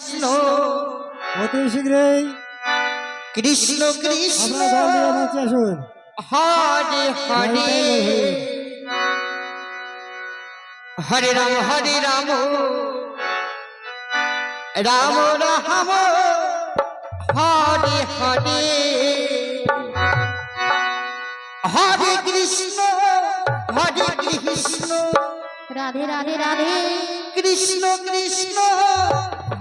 কৃষ্ণ। অতি শীঘ্রই কৃষ্ণ কৃষ্ণ। আসুন। হরে হরে। হরে রাম হরে রাম। রাম রাম। হরে হরে। হরে কৃষ্ণ হরে কৃষ্ণ। রাধে রাধে রাধে। কৃষ্ণ কৃষ্ণ।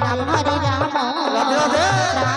রাম হরে রাম রাধে রাধে।